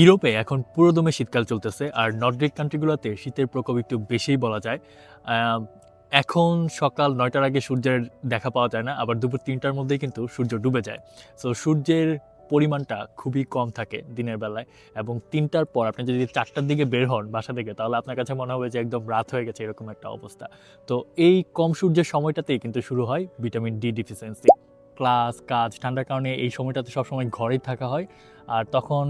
ইউরোপে এখন পুরোদমে শীতকাল চলতেছে আর নর্ডিক কান্ট্রিগুলোতে শীতের প্রকোপ একটু বেশিই বলা যায়। এখন সকাল নয়টার আগে সূর্যের দেখা পাওয়া যায় না, আবার দুপুর তিনটার মধ্যেই কিন্তু সূর্য ডুবে যায়। সো সূর্যের পরিমাণটা খুবই কম থাকে দিনের বেলায় এবং তিনটার পর আপনি যদি চারটার দিকে বের হন বাসা থেকে, তাহলে আপনার কাছে মনে হবে যে একদম রাত হয়ে গেছে এরকম একটা অবস্থা। তো এই কম সূর্যের সময়টাতেই কিন্তু শুরু হয় ভিটামিন ডি ডিফিসিয়েন্সি। ক্লাস, কাজ, ঠান্ডার কারণে এই সময়টাতে সবসময় ঘরেই থাকা হয়। আর তখন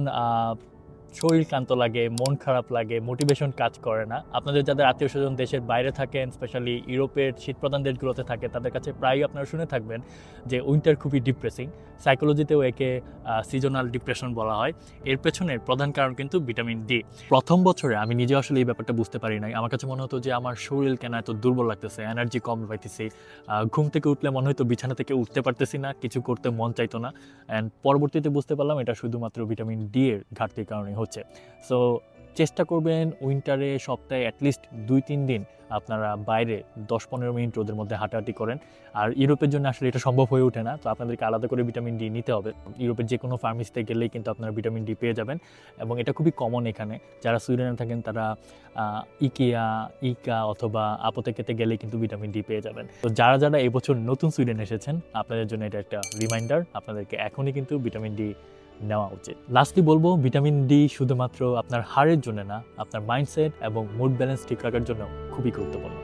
শরীর ক্লান্ত লাগে, মন খারাপ লাগে মোটিভেশন কাজ করে না। আপনাদের যাদের আত্মীয় স্বজন দেশের বাইরে থাকেন স্পেশালি ইউরোপের শীতপ্রধান দেশগুলোতে থাকে, তাদের কাছে প্রায়ই আপনারা শুনে থাকবেন যে উইন্টার খুবই ডিপ্রেসিং সাইকোলজিতেও একে সিজনাল ডিপ্রেশন বলা হয়। এর পেছনের প্রধান কারণ কিন্তু ভিটামিন ডি প্রথম বছরে আমি নিজে আসলে এই ব্যাপারটা বুঝতে পারি নাই। আমার কাছে মনে হতো যে আমার শরীর কেন এত দুর্বল লাগতেছে এনার্জি কম পাইতেছি। ঘুম থেকে উঠলে মনে হতো বিছানা থেকে উঠতে পারতেছি না, কিছু করতে মন চাইতো না। অ্যান্ড পরবর্তীতে বুঝতে পারলাম এটা শুধুমাত্র ভিটামিন ডি এর ঘাটতির কারণে হচ্ছে। সো চেষ্টা করবেন উইন্টারে সপ্তাহে অ্যাটলিস্ট দুই তিন দিন আপনারা বাইরে দশ পনেরো মিনিট রোদের মধ্যে হাঁটাহাঁটি করেন। আর ইউরোপের জন্য আসলে এটা সম্ভব হয়ে ওঠে না, তো আপনাদেরকে আলাদা করে ভিটামিন ডি নিতে হবে। ইউরোপের যে কোনো ফার্মেসিতে গেলেই কিন্তু আপনারা ভিটামিন ডি পেয়ে যাবেন এবং এটা খুবই কমন এখানে। যারা সুইডেনে থাকেন তারা ইকিয়া ইকা অথবা আপোতেকেতে গেলেই কিন্তু ভিটামিন ডি পেয়ে যাবেন। তো যারা যারা এবছর নতুন সুইডেন এসেছেন, আপনাদের জন্য এটা একটা রিমাইন্ডার আপনাদেরকে এখনই কিন্তু ভিটামিন ডি নেওয়া উচিত। লাস্টলি বলব ভিটামিন ডি শুধুমাত্র আপনার হাড়ের জন্য না, আপনার মাইন্ডসেট এবং মুড ব্যালেন্স ঠিক রাখার জন্য খুবই গুরুত্বপূর্ণ।